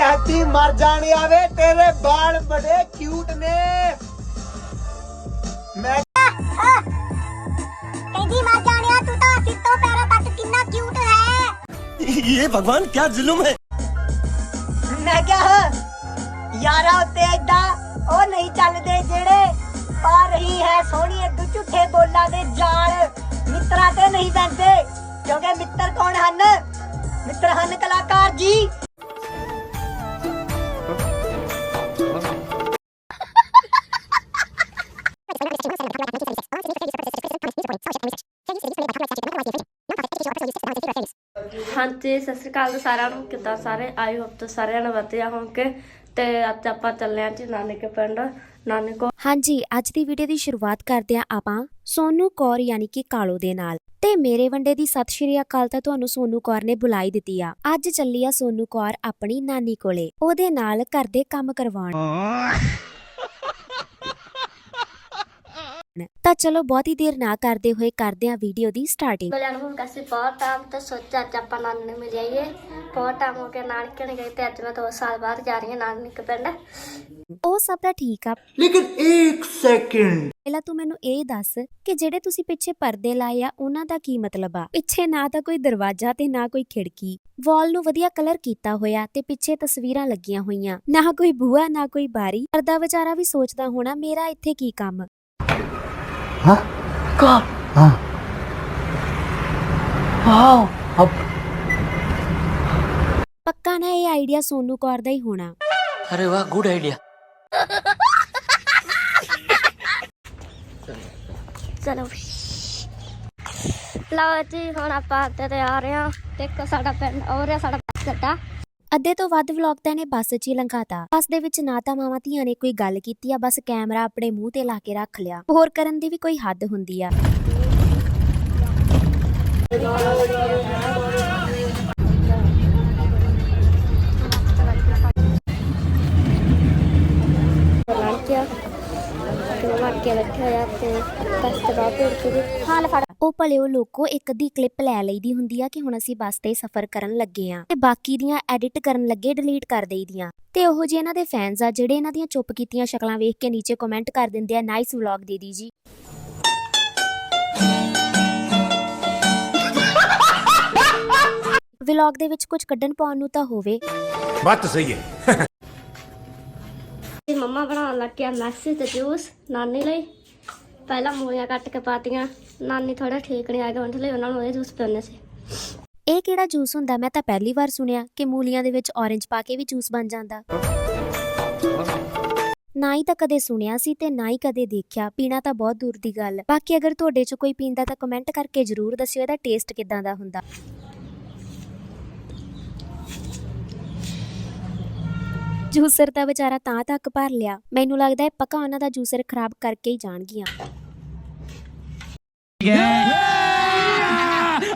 ਕਹਤੀ ਮਰ ਜਾਣੀ ਆਵੇ ਤੇਰੇ ਬਾਲ ਬੜੇ ਕਿਊਟ ਨੇ। ਮੈਂ ਕਹਿੰਦੀ ਮਰ ਜਾਣਿਆ ਤੂੰ ਤਾਂ ਸਿੱਤੋਂ ਪੈਰਾਂ ਤੱਕ ਕਿੰਨਾ ਕਿਊਟ ਹੈ। ਇਹ ਭਗਵਾਨ ਕੀ ਜ਼ੁਲਮ ਹੈ? ਮੈਂ ਕਿਹਾ ਯਾਰਾ ਉੱਤੇ ਐਡਾ ਉਹ ਨਹੀਂ ਚੱਲਦੇ ਜਿਹੜੇ ਪਾ ਰਹੀ ਹੈ ਸੋਹਣੀ ਅੱਡੂ ਝੂਠੇ ਬੋਲਾਂ ਦੇ ਜਾਲ। ਮਿੱਤਰਾਂ ਤੇ ਨਹੀਂ ਬੰਦੇ ਕਿਉਂਕਿ ਮਿੱਤਰ ਕੌਣ ਹਨ? ਮਿੱਤਰ ਹਨ ਕਲਾਕਾਰ ਜੀ। ਹਾਂਜੀ ਸਤਿ ਸ਼੍ਰੀ ਅਕਾਲ ਸਾਰਿਆਂ ਨੂੰ। ਕਿੱਦਾਂ ਸਾਰੇ? ਆਈ ਹੋਪ ਤੁਸੀਂ ਸਾਰਿਆਂ ਨੂੰ ਵਧੀਆ ਹੋਵੋਗੇ। ਤੇ ਅੱਜ ਆਪਾਂ ਚੱਲੇ ਆਂ ਜੀ ਨਾਨੀ ਕੇ ਪਿੰਡ ਨਾਨੀ ਕੋ ਹਾਂਜੀ ਅੱਜ ਦੀ ਵੀਡੀਓ ਦੀ ਸ਼ੁਰੂਆਤ ਕਰਦੇ ਹਾਂ ਆਪਾਂ ਸੋਨੂ ਕੌਰ ਯਾਨੀ ਕਿ ਕਾਲੋ ਦੇ ਨਾਲ। ਤੇ ਮੇਰੇ ਵੰਡੇ ਦੀ ਸਤਿ ਸ਼੍ਰੀ ਅਕਾਲ ਤਾਂ ਤੁਹਾਨੂੰ ਸੋਨੂ ਕੌਰ ਨੇ ਬੁਲਾਈ ਦਿੱਤੀ ਆ। ਅੱਜ ਚੱਲੀ ਆ ਸੋਨੂ ਕੌਰ ਆਪਣੀ ਨਾਨੀ ਕੋਲੇ। ਉਹਦੇ ਨਾਲ ਘਰ ਦੇ ਕੰਮ ਕਰਵਾਉਣ। ਤਾਂ ਚਲੋ ਬਹੁਤੀ ਦੇਰ ਨਾ ਕਰਦੇ ਹੋਏ ਕਰਦੇ ਹਾਂ ਵੀਡੀਓ ਦੀ ਸਟਾਰਟਿੰਗ ਮਿਲਿਆ ਨੂੰ ਕਾਸੀ ਬਹੁਤ ਟਾਈਮ ਤੇ ਸੋਚਿਆ ਅੱਜ ਆਪਾਂ ਨਾਨੀ ਨੂੰ ਮਿਲ ਜਾਈਏ ਬਹੁਤ ਟਾਈਮ ਹੋ ਗਿਆ ਨਾਨਕੇ ਨੇ ਗਏ ਤੇ ਅੱਜ ਮੈਂ 2 ਸਾਲ ਬਾਅਦ ਜਾ ਰਹੀ ਹਾਂ ਨਾਨੀ ਕੇ ਪਿੰਡ ਉਹ ਸਭ ਤਾਂ ਠੀਕ ਆ लेकिन एक सेकंड ਪਹਿਲਾਂ ਤੂੰ ਮੈਨੂੰ ਇਹ ਦੱਸ ਕਿ ਜਿਹੜੇ ਤੁਸੀਂ ਪਿੱਛੇ ਪਰਦੇ ਲਾਏ ਆ ਉਹਨਾਂ ਦਾ ਕੀ ਮਤਲਬ ਆ ਪਿੱਛੇ ਨਾ ਤਾਂ ਕੋਈ ਦਰਵਾਜ਼ਾ ਤੇ ਨਾ ਕੋਈ ਖਿੜਕੀ ਵਾਲ ਨੂੰ ਵਧੀਆ ਕਲਰ ਕੀਤਾ ਹੋਇਆ ਤੇ ਪਿੱਛੇ ਤਸਵੀਰਾਂ ਲੱਗੀਆਂ ਹੋਈਆਂ ਨਾ ਕੋਈ ਬੂਹਾ ਨਾ ਕੋਈ ਬਾਰੀ ਪਰਦਾ ਵਿਚਾਰਾ ਵੀ ਸੋਚਦਾ ਹੋਣਾ ਮੇਰਾ ਇੱਥੇ ਕੀ ਕੰਮ हाँ का हाँ वाओ अब ਪੱਕਾ ਨਾ ਇਹ ਆਈਡੀਆ ਸੋਨੂ ਕੌਰ ਦਾ ਹੀ ਹੋਣਾ अरे वाह गुड आइडिया ਚਲੋ ਲਓ ਜੀ ਹੁਣ ਆਪਾਂ ਅੱਡੇ ਤੇ ਆ ਰਹੇ ਹਾਂ ਦੇਖੋ ਸਾਡਾ ਪਿੰਡ ਹੋ ਰਿਹਾ ਸਾਡਾ ਬੱਸ ਅੱਡਾ ਅੱਧੇ ਤੋਂ ਵੱਧ ਵਲੌਗ ਤਾਂ ਇਹਨੇ ਬੱਸ 'ਚ ਹੀ ਲੰਘਾਤਾ। ਬੱਸ ਦੇ ਵਿੱਚ ਨਾ ਤਾਂ ਮਾਵਾਂ ਧੀਆਂ ਨੇ ਕੋਈ ਗੱਲ ਕੀਤੀ ਆ ਬਸ ਕੈਮਰਾ ਆਪਣੇ ਮੂੰਹ ਤੇ ਲਾ ਕੇ ਰੱਖ ਲਿਆ। ਹੋਰ ਕਰਨ ਦੀ ਵੀ ਕੋਈ ਹੱਦ ਹੁੰਦੀ ਆ। ਲੜਕਿਆ ਤੇ ਮਾਰ ਕੇ ਬੈਠੇ ਹੋਇਆ ਤੇ ਬੱਸ ਤੇ ਬਾਅਦ ਵਿੱਚ ਉਹ ਭਲੇ ਉਹ ਲੋਕੋ ਇੱਕ ਦੀ ਕਲਿੱਪ ਲੈ ਲਈਦੀ ਹੁੰਦੀ ਆ ਕਿ ਹੁਣ ਅਸੀਂ ਬੱਸ ਤੇ ਸਫ਼ਰ ਕਰਨ ਲੱਗੇ ਆ। ਤੇ ਬਾਕੀ ਦੀਆਂ ਐਡਿਟ ਕਰਨ ਲੱਗੇ ਡਿਲੀਟ ਕਰ ਦੇਈਦੀਆਂ। ਤੇ ਉਹ ਜੇ ਇਹਨਾਂ ਦੇ ਫੈਨਸ ਆ ਜਿਹੜੇ ਇਹਨਾਂ ਦੀਆਂ ਚੁੱਪ ਕੀਤੀਆਂ ਸ਼ਕਲਾਂ ਵੇਖ ਕੇ ਨੀਚੇ ਕਮੈਂਟ ਕਰ ਦਿੰਦੇ ਆ ਨਾਈਸ ਵਲੌਗ ਦੀਦੀ ਜੀ। ਵਲੌਗ ਦੇ ਵਿੱਚ ਕੁਝ ਕੱਢਣ ਪਾਉਣ ਨੂੰ ਤਾਂ ਹੋਵੇ। ਬਾਤ ਸਹੀ ਹੈ। ਮੰਮਾ ਬਣਾਉਣ ਲੱਗ ਗਿਆ ਤੇ ਜੂਸ ਨਾਨੀ ਲਈ। ਪਹਿਲਾਂ ਮੂਲੀਆਂ ਕੱਟ ਕੇ ਪਾਤੀਆਂ। ਨਾਨੀ ਥੋੜਾ ਠੀਕ ਨਹੀਂ ਆ ਗਿਆ ਉਹਨਾਂ ਲਈ ਉਹਨਾਂ ਨੂੰ ਇਹ ਜੂਸ ਪੀਣੇ ਸੀ। ਇਹ ਕਿਹੜਾ ਜੂਸ ਹੁੰਦਾ? ਮੈਂ ਤਾਂ ਪਹਿਲੀ ਵਾਰ ਸੁਣਿਆ ਕਿ ਮੂਲੀਆਂ ਦੇ ਵਿੱਚ ਔਰੇਂਜ ਪਾ ਕੇ ਵੀ ਜੂਸ ਬਣ ਜਾਂਦਾ। ਨਾ ਹੀ ਤਾਂ ਕਦੇ ਸੁਣਿਆ ਸੀ ਤੇ ਨਾ ਹੀ ਕਦੇ ਦੇਖਿਆ। ਪੀਣਾ ਤਾਂ ਬਹੁਤ ਦੂਰ ਦੀ ਗੱਲ। ਬਾਕੀ ਅਗਰ ਤੁਹਾਡੇ ਚ ਕੋਈ ਪੀਂਦਾ ਤਾਂ ਕਮੈਂਟ ਕਰਕੇ ਜਰੂਰ ਦੱਸਿਓ, ਇਹਦਾ ਟੇਸਟ ਕਿਦਾਂ ਦਾ ਹੁੰਦਾ? ਜੂਸਰ ਤਾਂ ਵਿਚਾਰਾ ਤਾਂ ਤੱਕ ਭਰ ਲਿਆ। ਮੈਨੂੰ ਲੱਗਦਾ ਹੈ ਪੱਕਾ ਉਹਨਾਂ ਦਾ ਜੂਸਰ ਖਰਾਬ ਕਰਕੇ ਹੀ ਜਾਣਗੀਆਂ।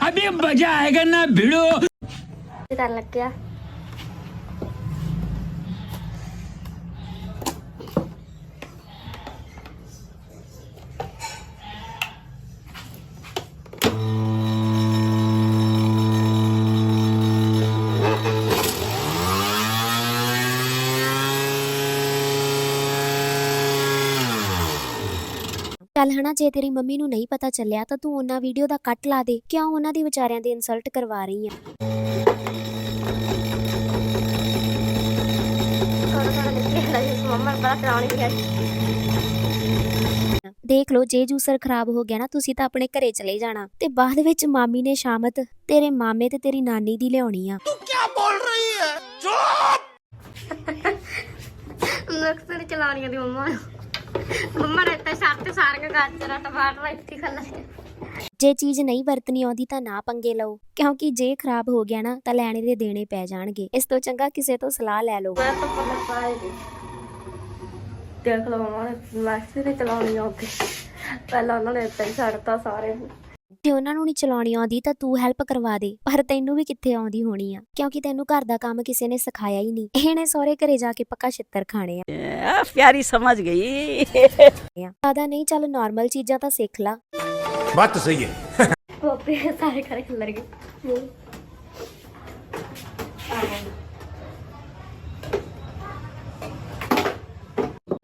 ਅਬੇ ਮਜ਼ਾ ਨਾ ਭਿੜੋ। ਡਰ ਲੱਗਿਆ। ਚੱਲ ਹਨਾ ਜੇ ਤੇਰੀ ਮੰਮੀ ਨੂੰ ਨਹੀਂ ਪਤਾ ਚੱਲਿਆ ਤਾਂ ਤੂੰ ਉਹਨਾਂ ਵੀਡੀਓ ਦਾ ਕੱਟ ਲਾ ਦੇ। ਕਿਉਂ ਉਹਨਾਂ ਦੀ ਵਿਚਾਰਿਆਂ ਦੀ ਇਨਸਲਟ ਕਰਵਾ ਰਹੀ ਆ। ਦੇਖ ਲਓ ਜੇ ਜੂਸਰ ਖਰਾਬ ਹੋ ਗਿਆ ਨਾ ਤੁਸੀਂ ਤਾਂ ਆਪਣੇ ਘਰੇ ਚਲੇ ਜਾਣਾ। ਤੇ ਬਾਅਦ ਵਿੱਚ ਮਾਮੀ ਨੇ ਸ਼ਾਮਤ ਤੇਰੇ ਮਾਮੇ ਤੇ ਤੇਰੀ ਨਾਨੀ ਦੀ ਲਿਆਉਣੀ ਆ। ਨਕਸ ਨਹੀਂ ਚਲਾਉਣੀ ਦੀ ਮੰਮਾ ਨੂੰ। ਮੰਮਾ ਨੇ ਤਾਂ ਛੱਤ ਤੇ ਸਾਰੀਆਂ ਗਾਜਰਾਂ ਟਮਾਟਰ ਇੱਥੇ ਖਾ ਲਏ ਜੇ ਚੀਜ਼ ਨਹੀਂ ਵਰਤਣੀ ਆਉਂਦੀ ਤਾਂ ਨਾ ਪੰਗੇ ਲਓ ਕਿਉਂਕਿ ਜੇ ਖਰਾਬ ਹੋ ਗਿਆ ਨਾ ਤਾਂ ਲੈਣੇ ਦੇ ਦੇਣੇ ਪੈ ਜਾਣਗੇ। ਇਸ ਤੋਂ ਚੰਗਾ ਕਿਸੇ ਤੋਂ ਸਲਾਹ ਲੈ ਲਓ। ਮੈਂ ਤਾਂ ਪਤਾ ਪਾਏ ਦੀ ਦੇਖ ਲਓ ਮੰਮਾ ਨੇ ਮੈਕਸੀ ਨਹੀਂ ਚਲਾਉਣੀ ਆਉਂਦੀ ਪਹਿਲਾਂ ਉਹਨਾਂ ਨੇ ਹੀ ਛੱਡਤਾ ਸਾਰੇ ਨੂੰ। ਤੇ ਉਹਨਾਂ ਨੂੰ ਨਹੀਂ ਚਲਾਉਣੀ ਆਉਂਦੀ ਤਾਂ ਤੂੰ ਹੈਲਪ ਕਰਵਾ ਦੇ ਪਰ ਤੈਨੂੰ ਵੀ ਕਿੱਥੇ ਆਉਂਦੀ ਹੋਣੀ ਆ ਕਿਉਂਕਿ ਤੈਨੂੰ ਘਰ ਦਾ ਕੰਮ ਕਿਸੇ ਨੇ ਸਿਖਾਇਆ ਹੀ ਨਹੀਂ। ਇਹਨੇ ਸਹੁਰੇ ਘਰੇ ਜਾ ਕੇ ਪੱਕਾ ਛਿੱਤਰ ਖਾਣੇ ਆ। ਪਿਆਰੀ ਸਮਝ ਗਈ। ਜ਼ਿਆਦਾ ਨਹੀਂ ਚੱਲ ਨਾਰਮਲ ਚੀਜ਼ਾਂ ਤਾਂ ਸਿੱਖ ਲਾ। ਬਾਤ ਸਹੀ ਹੈ। ਪਾਪੇ ਸਾਰੇ ਕਰੇ ਖਲਰ ਗਏ।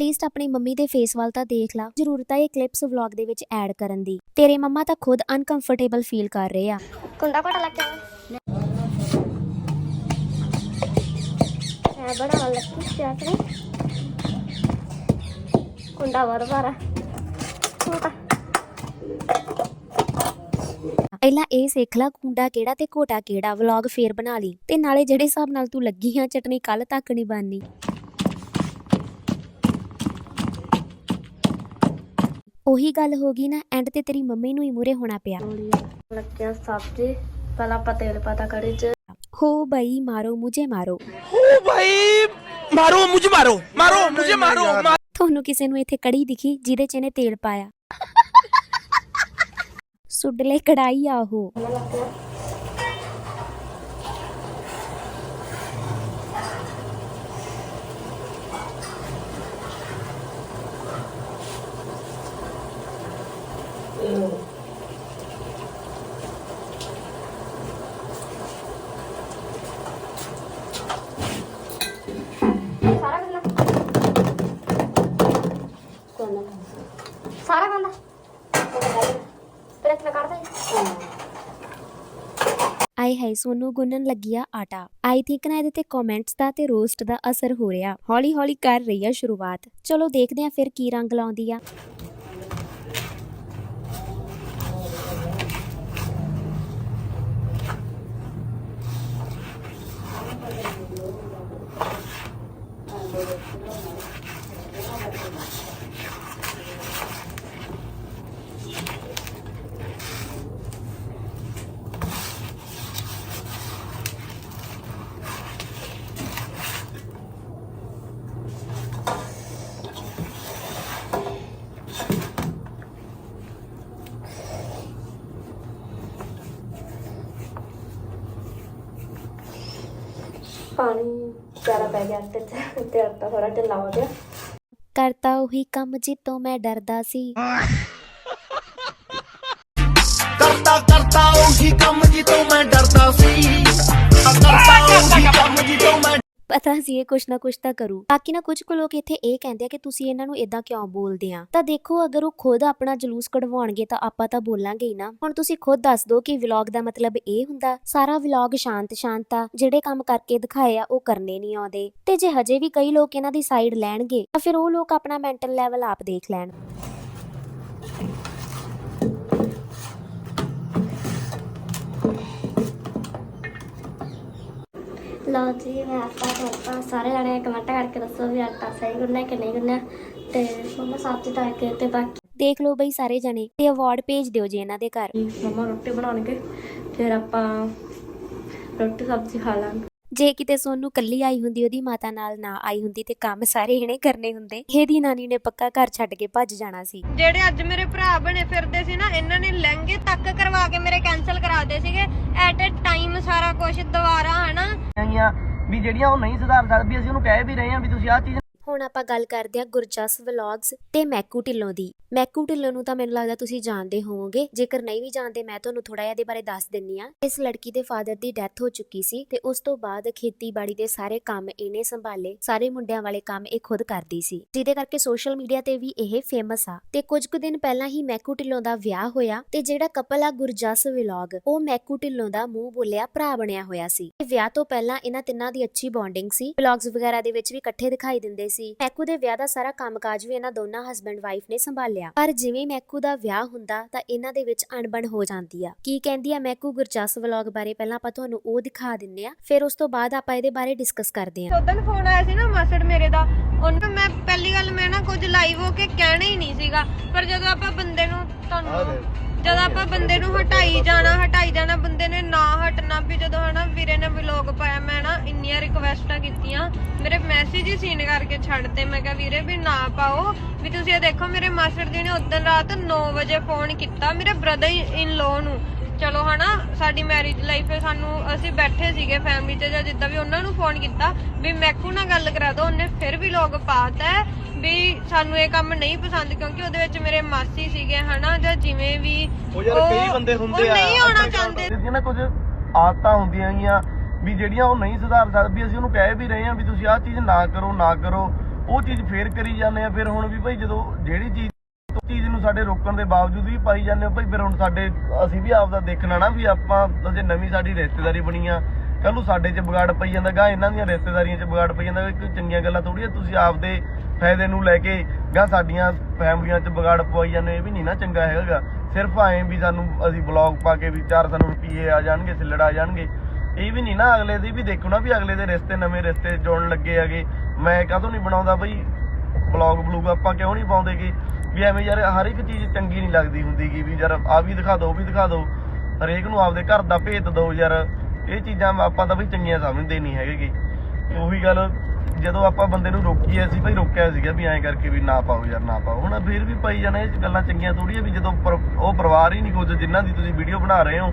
ਐਟਲੀਸਟ ਆਪਣੀ ਮੰਮੀ ਦੇ ਫੇਸ ਵੱਲ ਤਾਂ ਦੇਖ ਲਾ। ਜ਼ਰੂਰਤ ਆ ਇਹ ਕਲਿੱਪਸ ਵਲੌਗ ਦੇ ਵਿੱਚ ਐਡ ਕਰਨ ਦੀ। ਤੇਰੇ ਮੰਮਾ ਤਾਂ ਖੁਦ ਅਨਕੰਫਰਟੇਬਲ ਫੀਲ ਕਰ ਰਹੇ ਆ। ਕੁੰਡਾ ਕੋਟਾ ਲੱਗ ਗਿਆ ਹੈ ਬੜਾ ਲੱਕੀ ਚਾਚਣੀ ਕੁੰਡਾ ਵਰ ਵਰ ਕੋਟਾ ਪਹਿਲਾਂ ਇਹ ਸਿੱਖ ਲੈ ਕੁੰਡਾ ਕਿਹੜਾ ਤੇ ਘੋਟਾ ਕਿਹੜਾ ਵਲੌਗ ਫੇਰ ਬਣਾ ਲਈ। ਤੇ ਨਾਲੇ ਜਿਹੜੇ ਹਿਸਾਬ ਨਾਲ ਤੂੰ ਲੱਗੀ ਆ ਚਟਨੀ ਕੱਲ ਤੱਕ ਨਹੀਂ ਬਣਨੀ। ਉਹੀ ਗੱਲ ਹੋ ਗਈ ਨਾ ਐਂਡ ਤੇ ਤੇਰੀ ਮੰਮੀ ਨੂੰ ਹੀ ਮੂਰੇ ਹੋਣਾ ਪਿਆ ਲੱਗਿਆ ਸਬਜ਼ੀ ਪਹਿਲਾਂ ਆਪਾਂ ਤੇਲ ਪਤਾ ਕੜੀ ਚ ਹੋ ਬਈ ਮਾਰੋ ਮੁਝੇ ਮਾਰੋ मारो मुझे मारो मारो मुझे मारो ਤੁਹਾਨੂੰ ਕਿਸੇ ਨੂੰ ਇੱਥੇ ਕੜੀ ਦਿਖੀ ਜਿਹਦੇ ਚ ਇਹਨੇ ਤੇਲ ਪਾਇਆ ਸੁੱਡਲੇ ਕੜਾਈ ਆ ਉਹ ਸਾਰਾ ਗੰਦਾ। ਫਿਰ ਇਤਨਾ ਕੱਢ ਦੇ ਆਈ ਹੈ ਸੋਨੂੰ ਗੁੰਨਣ ਲੱਗਿਆ ਆਟਾ। ਆਈ ਥਿੰਕ ਨਾ ਇਹਦੇ ਤੇ ਕਮੈਂਟਸ ਦਾ ਤੇ ਰੋਸਟ ਦਾ ਅਸਰ ਹੋ ਰਿਹਾ। ਹੌਲੀ ਹੌਲੀ ਕਰ ਰਹੀ ਆ ਸ਼ੁਰੂਆਤ। ਚਲੋ ਦੇਖਦੇ ਆ ਫਿਰ ਕੀ ਰੰਗ ਲਾਉਂਦੀ ਆ। ਪਾਣੀ ਜ਼ਿਆਦਾ ਪੈ ਗਿਆ ਤੇ ਤੇ ਆਟਾ ਥੋੜਾ ਢਿੱਲਾ ਹੋ ਗਿਆ ਕਰਤਾ ਉਹੀ ਕੰਮ ਜਿੱਤੋਂ ਮੈਂ ਡਰਦਾ ਸੀ। ਕਰਤਾ ਕਰਤਾ ਉਹੀ ਕੰਮ ਜਿੱਤੋਂ ਪਤਾ ਇਹ ਕੁਛ ਨਾ ਕੁਛ ਤਾਂ ਕਰੂ। ਬਾਕੀ ਨਾ ਕੁਝ ਕੁ ਲੋਕ ਇੱਥੇ ਇਹ ਕਹਿੰਦੇ ਆ ਕਿ ਤੁਸੀਂ ਇਹਨਾਂ ਨੂੰ ਇਦਾਂ ਕਿਉਂ ਬੋਲਦੇ ਆ? ਤਾਂ ਦੇਖੋ, ਅਗਰ ਉਹ ਖੁਦ ਆਪਣਾ ਜਲੂਸ ਕਢਵਾਉਣਗੇ ਤਾਂ ਆਪਾਂ ਤਾਂ ਬੋਲਾਂਗੇ ਹੀ ਨਾ। ਹੁਣ ਤੁਸੀਂ ਖੁਦ ਦੱਸ ਦਿਓ ਕਿ ਵਲੌਗ ਦਾ ਮਤਲਬ ਇਹ ਹੁੰਦਾ, ਸਾਰਾ ਵਲੌਗ ਸ਼ਾਂਤ ਸ਼ਾਂਤ ਆ, ਜਿਹੜੇ ਕੰਮ ਕਰਕੇ ਦਿਖਾਏ ਆ, ਉਹ ਕਰਨੇ ਨਹੀਂ ਆਉਂਦੇ। ਤੇ ਜੇ ਹਜੇ ਵੀ ਕਈ ਲੋਕ ਇਹਨਾਂ ਦੀ ਸਾਈਡ ਲੈਣਗੇ, ਤਾਂ ਫਿਰ ਉਹ ਲੋਕ ਆਪਣਾ ਮੈਂਟਲ ਲੈਵਲ ਆਪ ਦੇਖ ਲੈਣ। ਲਓ ਜੀ ਮੈਂ ਆਟਾ ਕਰਤਾ ਸਾਰੇ ਜਣੇ ਕਮੈਂਟ ਕਰਕੇ ਦੱਸੋ ਵੀ ਆਟਾ ਸਹੀ ਗੁੰਨਿਆ ਕਿ ਨਹੀਂ ਗੁੰਨਿਆ ਤੇ ਮੰਮਾ ਸਬਜ਼ੀ ਤਾਂ ਕੇ ਤੇ ਬਾਕੀ ਦੇਖ ਲਓ ਬਈ ਸਾਰੇ ਜਣੇ ਤੇ ਅਵਾਰਡ ਭੇਜ ਦਿਓ ਜੀ ਇਹਨਾਂ ਦੇ ਘਰ। ਮੰਮਾ ਰੋਟੀ ਬਣਾਉਣਗੇ ਫਿਰ ਆਪਾਂ ਰੋਟੀ ਸਬਜ਼ੀ ਖਾ ਲਾਂਗੇ। ਜੇ ਕਿਤੇ ਸੋਨੂੰ ਕੱਲੀ ਆਈ ਹੁੰਦੀ ਉਹਦੀ ਮਾਤਾ ਨਾਲ ਨਾ ਆਈ ਹੁੰਦੀ ਤੇ ਕੰਮ ਸਾਰੇ ਇਹਨੇ ਕਰਨੇ ਹੁੰਦੇ ਇਹਦੀ ਨਾਨੀ ਨੇ ਪੱਕਾ ਘਰ ਛੱਡ ਕੇ ਭੱਜ ਜਾਣਾ ਸੀ। ਜਿਹੜੇ ਅੱਜ ਮੇਰੇ ਭਰਾ ਬਣੇ ਫਿਰਦੇ ਸੀ ਨਾ ਇਹਨਾਂ ਨੇ ਲਹਿੰਗੇ ਤੱਕ ਕਰਵਾ ਕੇ ਮੇਰੇ ਕੈਨਸਲ ਕਰਾਦੇ ਸੀਗੇ। ਐਟ ਅ ਟਾਈਮ ਸਾਰਾ ਕੁਝ ਦੁਬਾਰਾ ਹਨਾ? ਆਈਆਂ ਵੀ ਜਿਹੜੀਆਂ ਉਹ ਨਹੀਂ ਸੁਧਾਰ ਸਕਦੀ ਅਸੀਂ ਉਹਨੂੰ ਕਹਿ ਵੀ ਰਹੇ ਹਾਂ ਵੀ ਤੁਸੀਂ ਆਹ ਚੀਜ਼ ਹੁਣ ਆਪਾਂ ਗੱਲ ਕਰਦੇ ਹਾਂ ਗੁਰਜਸ ਵਲੌਗਸ ਤੇ ਮੈਕੂ ਢਿੱਲੋਂ ਦੀ। ਮੈਕੂ ਢਿੱਲੋਂ ਨੂੰ ਤਾਂ ਮੈਨੂੰ ਲੱਗਦਾ ਤੁਸੀਂ ਜਾਣਦੇ ਹੋਵੋਗੇ। ਜੇਕਰ ਨਹੀਂ ਵੀ ਜਾਣਦੇ, ਮੈਂ ਤੁਹਾਨੂੰ ਥੋੜਾ ਜਿਹਾ ਇਹਦੇ ਬਾਰੇ ਦੱਸ ਦਿੰਨੀ ਆ ਇਸ ਲੜਕੀ ਦੇ ਫਾਦਰ ਦੀ ਡੈਥ ਹੋ ਚੁੱਕੀ ਸੀ ਤੇ ਉਸ ਤੋਂ ਬਾਅਦ ਖੇਤੀਬਾੜੀ ਦੇ ਸਾਰੇ ਕੰਮ ਇਹਨੇ ਸੰਭਾਲੇ। ਸਾਰੇ ਮੁੰਡਿਆਂ ਵਾਲੇ ਕੰਮ ਇਹ ਖੁਦ ਕਰਦੀ ਸੀ। ਜਿਹਦੇ ਕਰਕੇ ਸੋਸ਼ਲ ਮੀਡੀਆ ਤੇ ਵੀ ਇਹ ਫੇਮਸ ਆ। ਤੇ ਕੁਝ ਕੁ ਦਿਨ ਪਹਿਲਾਂ ਹੀ ਮੈਕੂ ਢਿੱਲੋਂ ਦਾ ਵਿਆਹ ਹੋਇਆ ਤੇ ਜਿਹੜਾ ਕਪਲ ਆ ਗੁਰਜਸ ਵਲੌਗ, ਉਹ ਮੈਕੂ ਢਿੱਲੋਂ ਦਾ ਮੂੰਹ ਬੋਲਿਆ ਭਰਾ ਬਣਿਆ ਹੋਇਆ ਸੀ। ਤੇ ਵਿਆਹ ਤੋਂ ਪਹਿਲਾਂ ਇਹਨਾਂ ਤਿੰਨਾਂ ਦੀ ਅੱਛੀ ਬੌਂਡਿੰਗ ਸੀ। ਵਲੌਗਸ ਵਗੈਰਾ ਦੇ ਵਿੱਚ ਵੀ ਇਕੱਠੇ ਦਿਖਾਈ ਦਿੰਦੇ ਸੀ। ਮੈਕੂ ਦੇ ਵਿਆਹ ਦਾ ਸਾਰਾ ਕੰਮਕਾਜ ਵੀ ਇਹਨਾਂ ਦੋਨਾਂ ਹਸਬੰਡ ਵਾਈਫ ਨੇ ਸੰਭਾਲਿਆ। ਪਰ ਜਿਵੇਂ ਮੈਕੂ ਦਾ ਵਿਆਹ ਹੁੰਦਾ ਤਾਂ ਇਹਨਾਂ ਦੇ ਵਿੱਚ ਅਣਬਣ ਹੋ ਜਾਂਦੀ ਆ। ਕੀ ਕਹਿੰਦੀ ਆ ਮੈਕੂ ਗੁਰਜਸ ਵਲੌਗ ਬਾਰੇ ਪਹਿਲਾਂ ਆਪਾਂ ਤੁਹਾਨੂੰ ਉਹ ਦਿਖਾ ਦਿੰਨੇ ਆ ਫਿਰ ਉਸ ਤੋਂ ਬਾਅਦ ਆਪਾਂ ਇਹਦੇ ਬਾਰੇ ਡਿਸਕਸ ਕਰਦੇ ਆ। ਉਦੋਂ ਫੋਨ ਆਇਆ ਸੀ ਨਾ ਮਾਸੜ ਮੇਰੇ ਦਾ ਉਹਨੂੰ ਮੈਂ ਪਹਿਲੀ ਗੱਲ ਮੈਂ ਨਾ ਕੁਝ ਲਾਈਵ ਹੋ ਕੇ ਕਹਿਣਾ ਹੀ ਨਹੀਂ ਸੀਗਾ। ਪਰ ਜਦੋਂ ਆਪਾਂ ਬੰਦੇ ਨੂੰ ਤੁਹਾਨੂੰ ਜਦੋਂ ਆਪਾਂ ਬੰਦੇ ਨੂੰ ਹਟਾਈ ਜਾਣਾ ਹਟਾਈ ਜਾਣਾ ਬੰਦੇ ਨੇ ਨਾ ਹਟਣਾ ਵੀ ਜਦੋਂ ਹਨਾ ਵੀਰੇ ਨੇ ਵਲੌਗ ਪਾਇਆ ਮੈਂ ਇੰਨੀਆਂ ਰਿਕਵੈਸਟਾਂ ਕੀਤੀਆਂ। ਮੇਰੇ ਮੈਸੇਜ ਹੀ ਸੀਨ ਕਰਕੇ ਛੱਡਤੇ ਮੈਂ ਕਿਹਾ ਵੀਰੇ ਵੀ ਨਾ ਪਾਓ। ਵੀ ਤੁਸੀਂ ਇਹ ਦੇਖੋ ਮੇਰੇ ਮਾਸਟਰ ਜੀ ਨੇ ਉਦੋਂ ਰਾਤ 9 ਵਜੇ ਫੋਨ ਕੀਤਾ ਮੇਰੇ ਬ੍ਰਦਰ ਇਨ ਲੋ ਨੂੰ। ਚਲੋ ਹਨਾ ਸਾਡੀ ਮੈਰਿਜ ਲਾਈਫ ਸਾਨੂੰ ਅਸੀਂ ਬੈਠੇ ਸੀਗੇ ਫੈਮਿਲੀ 'ਚ ਜਾਂ ਜਿੱਦਾਂ ਵੀ ਉਹਨਾਂ ਨੂੰ ਫੋਨ ਕੀਤਾ ਵੀ ਮੈਕੂ ਨਾਲ ਗੱਲ ਕਰਾ ਦੋ ਉਹਨੇ ਫਿਰ ਵੀ ਲੋਕ ਪਾਤਾ ਹੈ ਵੀ ਸਾਨੂੰ ਇਹ ਕੰਮ ਨਹੀਂ ਪਸੰਦ ਕਿਉਂਕਿ ਉਹਦੇ ਵਿੱਚ ਮੇਰੇ ਮਾਸੀ ਸੀਗੇ ਹਨਾ ਜਾਂ ਜਿਵੇਂ ਵੀ ਉਹ ਯਾਰ ਕਈ ਬੰਦੇ ਹੁੰਦੇ ਉਹ ਆ ਨਹੀਂ ਆਉਣਾ ਚਾਹੁੰਦੇ। ਨਾ ਕੁਝ ਆਦਤਾਂ ਹੁੰਦੀਆਂ ਗੀਆਂ ਵੀ ਜਿਹੜੀਆਂ ਉਹ ਨਹੀਂ ਸੁਧਾਰ ਸਕਦੀ ਅਸੀਂ ਉਹਨੂੰ ਕਹਿ ਵੀ ਰਹੇ ਹਾਂ ਵੀ ਤੁਸੀਂ ਆਹ ਚੀਜ਼ ਨਾ ਕਰੋ ਨਾ ਕਰੋ ਉਹ ਚੀਜ਼ ਫੇਰ ਕਰੀ ਜਾਂਦੇ ਆ ਫਿਰ ਹੁਣ ਵੀ ਭਾਈ ਜਦੋਂ ਜਿਹੜੀ ਚੀਜ਼ ਚੀਜ਼ ਨੂੰ ਸਾਡੇ ਰੋਕਣ ਦੇ ਬਾਵਜੂਦ ਵੀ ਪਾਈ ਜਾਂਦੇ ਹੋ ਭਾਈ ਫਿਰ ਹੁਣ ਸਾਡੇ ਅਸੀਂ ਵੀ ਆਪਦਾ ਦੇਖਣਾ ਨਾ ਵੀ ਆਪਾਂ ਜੇ ਨਵੀਂ ਸਾਡੀ ਰਿਸ਼ਤੇਦਾਰੀ ਬਣੀ ਆ ਕੱਲ ਨੂੰ ਸਾਡੇ 'ਚ ਵਿਗਾੜ ਪਈ ਜਾਂਦਾ ਗਾ ਇਹਨਾਂ ਦੀਆਂ ਰਿਸ਼ਤੇਦਾਰੀਆਂ 'ਚ ਵਿਗਾੜ ਪਈ ਜਾਂਦਾ ਕੋਈ ਚੰਗੀਆਂ ਗੱਲਾਂ ਥੋੜੀ ਆ ਤੁਸੀਂ ਆਪਦੇ ਫਾਇਦੇ ਨੂੰ ਲੈ ਕੇ ਗਾ ਸਾਡੀਆਂ ਫੈਮਲੀਆਂ 'ਚ ਵਿਗਾੜ ਪਵਾਈ ਜਾਂਦੇ ਹੋ, ਇਹ ਵੀ ਨਹੀਂ ਨਾ ਚੰਗਾ ਹੈਗਾ ਸਿਰਫ ਐਂ ਵੀ ਸਾਨੂੰ ਅਸੀਂ ਬਲੌਗ ਪਾ ਕੇ ਵੀ ਚਾਰ ਸਾਨੂੰ ਰੁਪਏ ਆ ਜਾਣਗੇ ਸਿੱਲੜ ਆ ਜਾਣਗੇ ਇਹ ਵੀ ਨਹੀਂ ਨਾ ਅਗਲੇ ਦੀ ਵੀ ਦੇਖੋ ਨਾ ਵੀ ਅਗਲੇ ਦੇ ਰਿਸ਼ਤੇ ਨਵੇਂ ਰਿਸ਼ਤੇ ਜੋੜਨ ਲੱਗੇ ਹੈਗੇ। ਮੈਂ ਕਾਹਤੋਂ ਨਹੀਂ ਬਣਾਉਂਦਾ ਬਈ? ਬਲੌਗ ਬਲੂਗ ਆਪਾਂ ਕਿਉਂ ਨਹੀਂ ਪਾਉਂਦੇਗੇ ਵੀ ਐਵੇਂ ਯਾਰ ਹਰ ਇੱਕ ਚੀਜ਼ ਚੰਗੀ ਨਹੀਂ ਲੱਗਦੀ ਹੁੰਦੀਗੀ ਵੀ ਯਾਰ ਆ ਵੀ ਦਿਖਾ ਦਿਓ ਉਹ ਵੀ ਦਿਖਾ ਦਿਓ ਹਰੇਕ ਨੂੰ ਆਪਦੇ ਘਰ ਦਾ ਭੇਤ ਦਿਓ ਯਾਰ। ਇਹ ਚੀਜ਼ਾਂ ਆਪਾਂ ਤਾਂ ਬਈ ਚੰਗੀਆਂ ਸਮਝਦੇ ਨਹੀਂ ਹੈਗੇ ਉਹੀ ਗੱਲ, ਜਦੋਂ ਆਪਾਂ ਬੰਦੇ ਨੂੰ ਰੋਕੀਏ ਸੀ ਭਾਈ ਰੋਕਿਆ ਸੀਗਾ ਵੀ ਐਂ ਕਰਕੇ ਵੀ ਨਾ ਪਾਓ ਯਾਰ, ਨਾ ਪਾਓ। ਹੁਣ ਫਿਰ ਵੀ ਪਾਈ ਜਾਣਾ ਇਹ ਗੱਲਾਂ ਚੰਗੀਆਂ ਥੋੜੀ ਆ ਵੀ ਜਦੋਂ ਪਰ- ਉਹ ਪਰਿਵਾਰ ਹੀ ਨਹੀਂ ਕੁਝ, ਜਿਨ੍ਹਾਂ ਦੀ ਤੁਸੀਂ ਵੀਡੀਓ ਬਣਾ ਰਹੇ ਹੋ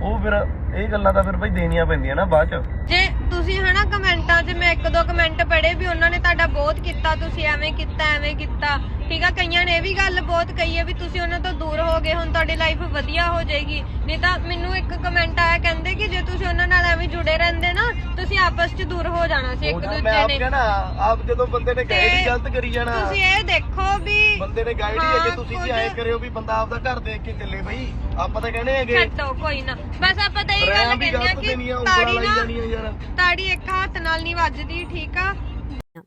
ਉਹ ਫਿਰ ਇਹ ਗੱਲਾਂ ਤਾਂ ਫਿਰ ਭਾਈ ਦੇਣੀਆਂ ਪੈਂਦੀਆਂ ਨਾ ਬਾਅਦ ਚ। ਜੇ ਤੁਸੀਂ ਹਨਾ ਕਮੈਂਟਾਂ 'ਚ ਮੈਂ ਇੱਕ ਦੋ ਕਮੈਂਟ ਪੜ੍ਹੇ ਵੀ ਉਹਨਾਂ ਨੇ ਤੁਹਾਡਾ ਬਹੁਤ ਕੀਤਾ, ਤੁਸੀਂ ਐਵੇਂ ਕੀਤਾ ਐਵੇਂ ਕੀਤਾ। ਠੀਕ ਆ ਕਈਆਂ ਨੇ ਇਹ ਵੀ ਗੱਲ ਬਹੁਤ ਕਹੀ ਹੈ ਵੀ ਤੁਸੀਂ ਉਹਨਾਂ ਤੋਂ ਦੂਰ ਹੋ ਗਏ ਹੁਣ ਤੁਹਾਡੀ ਲਾਈਫ ਵਧੀਆ ਹੋ ਜਾਏਗੀ। ਨਹੀਂ ਤਾਂ ਮੈਨੂੰ ਇੱਕ ਕਮੈਂਟ ਆਇਆ ਕਹਿੰਦੇ ਕਿ ਜੇ ਤੁਸੀਂ ਉਹਨਾਂ ਨਾਲ ਐਵੇਂ ਜੁੜੇ ਰਹਿੰਦੇ ਨਾ ਤੁਸੀਂ ਆਪਸ 'ਚ ਦੂਰ ਹੋ ਜਾਣਾ ਸੀ ਇੱਕ ਮੈਂ ਦੂਜੇ ਆਪ ਨੇ। ਕਹਿਣਾ ਆਪ ਜਦੋਂ ਬੰਦੇ ਨੇ ਗਾਈਡ ਹੀ ਗਲਤ ਕਰੀ ਜਾਣਾ। ਤੁਸੀਂ ਇਹ ਦੇਖੋ ਵੀ ਬੰਦੇ ਨੇ ਗਾਈਡ ਹੀ ਹਾਂ, ਅੱਗੇ ਤੁਸੀਂ ਵੀ ਐਂ ਕਰਿਓ ਵੀ ਬੰਦਾ ਆਪਦਾ ਘਰ ਦੇਖ ਕੇ ਚੱਲੇ ਬਈ ਆਪਾਂ ਤਾਂ ਕਹਿੰਦੇ ਹੈਗੇ। ਛੱਡੋ ਕੋਈ ਨਾ। ਬਸ ਆਪਾਂ ਤਾਂ ਇਹ ਗੱਲ ਕਹਿੰਦੇ ਆ ਕਿ ਤਾੜੀ ਨਾ ਤਾੜੀ ਇੱਕ ਹੱਥ ਨਾਲ ਨਹੀਂ ਵੱਜਦੀ ਠੀਕ ਆ?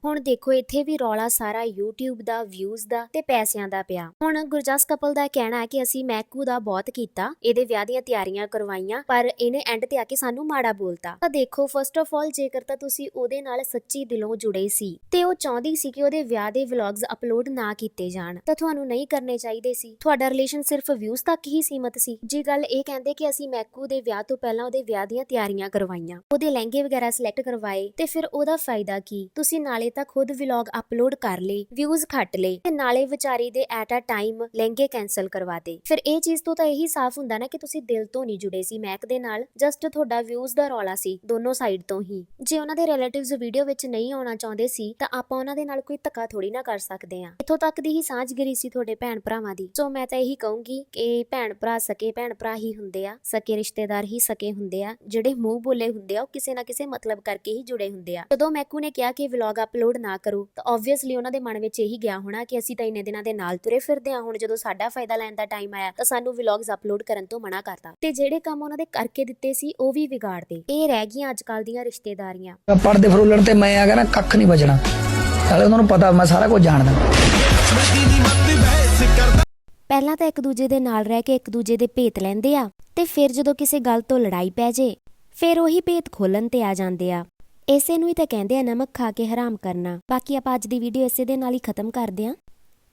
ਹੁਣ ਦੇਖੋ, ਇੱਥੇ ਵੀ ਰੌਲਾ ਸਾਰਾ YouTube ਦਾ ਵਿਊਜ਼ ਦਾ ਤੇ ਪੈਸਿਆਂ ਦਾ ਪਿਆ। ਹੁਣ ਗੁਰਜਸ ਕਪਲ ਦਾ ਕਹਿਣਾ ਹੈ ਕਿ ਅਸੀਂ ਮੈਕੂ ਦਾ ਬਹੁਤ ਕੀਤਾ। ਇਹਦੇ ਵਿਆਹ ਦੀਆਂ ਤਿਆਰੀਆਂ ਕਰਵਾਈਆਂ, ਪਰ ਇਹਨੇ ਐਂਡ ਤੇ ਆ ਕੇ ਸਾਨੂੰ ਮਾੜਾ ਬੋਲਤਾ। ਤਾਂ ਦੇਖੋ ਫਸਟ ਆਫ ਆਲ ਜੇਕਰ ਤਾਂ ਤੁਸੀਂ ਉਹਦੇ ਨਾਲ ਸੱਚੀ ਦਿਲੋਂ ਜੁੜੇ ਸੀ ਤੇ ਉਹ ਚਾਹੁੰਦੀ ਸੀ ਕਿ ਉਹਦੇ ਵਿਆਹ ਦੇ ਵਲੌਗਸ ਅਪਲੋਡ ਨਾ ਕੀਤੇ ਜਾਣ, ਤਾਂ ਤੁਹਾਨੂੰ ਨਹੀਂ ਕਰਨੇ ਚਾਹੀਦੇ ਸੀ। ਤੁਹਾਡਾ ਰਿਲੇਸ਼ਨ ਸਿਰਫ ਵਿਊਜ਼ ਤੱਕ ਹੀ ਸੀਮਤ ਸੀ। ਜੇ ਗੱਲ ਇਹ ਕਹਿੰਦੇ ਕਿ ਅਸੀਂ ਮੈਕੂ ਦੇ ਵਿਆਹ ਤੋਂ ਪਹਿਲਾਂ ਉਹਦੇ ਵਿਆਹ ਦੀਆਂ ਤਿਆਰੀਆਂ ਕਰਵਾਈਆਂ, ਉਹਦੇ ਲਹਿੰਗੇ ਵਗੈਰਾ ਸਿਲੈਕਟ ਕਰਵਾਏ, ਤੇ ਫਿਰ ਉਹਦਾ ਫਾਇਦਾ ਕੀ? ਤੁਸੀਂ ਨਾਲ ਤਾਂ ਖੁਦ ਵਲੌਗ ਅਪਲੋਡ ਕਰ ਲਏ ਵਿਊਜ਼ ਖੱਟ ਲਏ ਤੇ ਨਾਲੇ ਵਿਚਾਰੀ ਦੇ ਐਟ ਅ ਟਾਈਮ ਲਹਿੰਗੇ ਕੈਨਸਲ ਕਰਵਾ ਦੇ। ਫਿਰ ਇਹ ਚੀਜ਼ ਤੋਂ ਤਾਂ ਇਹੀ ਸਾਫ਼ ਹੁੰਦਾ ਨਾ ਕਿ ਤੁਸੀਂ ਦਿਲ ਤੋਂ ਨਹੀਂ ਜੁੜੇ ਸੀ ਮੈਕ ਦੇ ਨਾਲ ਜਸਟ ਤੁਹਾਡਾ ਵਿਊਜ਼ ਦਾ ਰੌਲਾ ਸੀ, ਦੋਨੋਂ ਸਾਈਡ ਤੋਂ ਹੀ। ਜੇ ਉਹਨਾਂ ਦੇ ਰਿਲੇਟਿਵਸ ਵੀਡੀਓ ਵਿੱਚ ਨਹੀਂ ਆਉਣਾ ਚਾਹੁੰਦੇ ਸੀ, ਤਾਂ ਆਪਾਂ ਉਹਨਾਂ ਦੇ ਨਾਲ ਕੋਈ ਧੱਕਾ ਥੋੜੀ ਨਾ ਕਰ ਸਕਦੇ ਆ ਇੱਥੋਂ ਤੱਕ ਦੀ ਹੀ ਸਾਂਝਗਿਰੀ ਸੀ ਤੁਹਾਡੇ ਭੈਣ ਭਰਾਵਾਂ ਦੀ। ਸੋ ਮੈਂ ਤਾਂ ਇਹੀ ਕਹੂੰਗੀ ਕਿ ਭੈਣ ਭਰਾ ਸਕੇ, ਭੈਣ ਭਰਾ ਹੀ ਹੁੰਦੇ ਆ, ਸਕੇ ਰਿਸ਼ਤੇਦਾਰ ਹੀ ਸਕੇ ਹੁੰਦੇ ਆ, ਜਿਹੜੇ ਮੂੰਹ ਬੋਲੇ ਹੁੰਦੇ ਆ, ਉਹ ਕਿਸੇ ਨਾ ਕਿਸੇ ਮਤਲਬ ਕਰਕੇ ਹੀ ਜੁੜੇ ਹੁੰਦੇ ਆ। ਜਦੋਂ ਮੈਕੂ ਨੇ ਕਿਹਾ ਕਿ ਵਲੌਗ ਅਪਲੋਡ ਨਾ ਕਰੋ ਤਾਂ ਆਬਵੀਅਸਲੀ ਉਹਨਾਂ ਦੇ ਮਨ ਵਿੱਚ ਇਹੀ ਗਿਆ ਹੋਣਾ ਕਿ ਅਸੀਂ ਤਾਂ ਇੰਨੇ ਦਿਨਾਂ ਦੇ ਨਾਲ ਤੁਰੇ ਫਿਰਦੇ ਆ ਹੁਣ ਜਦੋਂ ਸਾਡਾ ਫਾਇਦਾ ਲੈਣ ਦਾ ਟਾਈਮ ਆਇਆ ਤਾਂ ਸਾਨੂੰ ਵਲੌਗਸ ਅਪਲੋਡ ਕਰਨ ਤੋਂ ਮਨਾ ਕਰਤਾ। ਤੇ ਜਿਹੜੇ ਕੰਮ ਉਹਨਾਂ ਦੇ ਕਰਕੇ ਦਿੱਤੇ ਸੀ ਉਹ ਵੀ ਵਿਗਾੜਦੇ ਇਹ ਰਹਿ ਗਈਆਂ ਅੱਜ-ਕੱਲ ਦੀਆਂ ਰਿਸ਼ਤੇਦਾਰੀਆਂ। ਪੜਦੇ ਫਰੋਲਣ ਤੇ ਮੈਂ ਆ ਗਿਆ ਨਾ ਕੱਖ ਨਹੀਂ ਬਚਣਾ। ਨਾਲੇ ਉਹਨਾਂ ਨੂੰ ਪਤਾ ਮੈਂ ਸਾਰਾ ਕੁਝ ਜਾਣਦਾ। ਪਹਿਲਾਂ ਤਾਂ ਇੱਕ ਦੂਜੇ ਦੇ ਨਾਲ ਰਹਿ ਕੇ ਇੱਕ ਦੂਜੇ ਦੇ ਭੇਤ ਲੈਂਦੇ ਆ ਤੇ ਫਿਰ ਜਦੋਂ ਕਿਸੇ ਗੱਲ ਤੋਂ ਲੜਾਈ ਪੈ ਜੇ ਫਿਰ ਉਹੀ ਭੇਤ ਖੋਲਣ ਤੇ ਆ ਜਾਂਦੇ ਆ। ਇਸੇ ਨੂੰ ਹੀ ਤਾਂ ਕਹਿੰਦੇ ਆ, ਨਮਕ ਖਾ ਕੇ ਹਰਾਮ ਕਰਨਾ। ਬਾਕੀ ਆਪਾਂ ਅੱਜ ਦੀ ਵੀਡੀਓ ਇਸੇ ਦੇ ਨਾਲ ਹੀ ਖਤਮ ਕਰਦੇ ਆ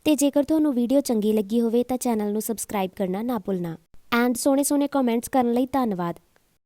ਤੇ ਜੇਕਰ ਤੁਹਾਨੂੰ ਵੀਡੀਓ ਚੰਗੀ ਲੱਗੀ ਹੋਵੇ, ਤਾਂ ਚੈਨਲ ਨੂੰ ਸਬਸਕ੍ਰਾਈਬ ਕਰਨਾ ਨਾ ਭੁੱਲਣਾ। ਐਂਡ ਸੋਹਣੇ ਸੋਹਣੇ ਕਮੈਂਟਸ ਕਰਨ ਲਈ ਧੰਨਵਾਦ।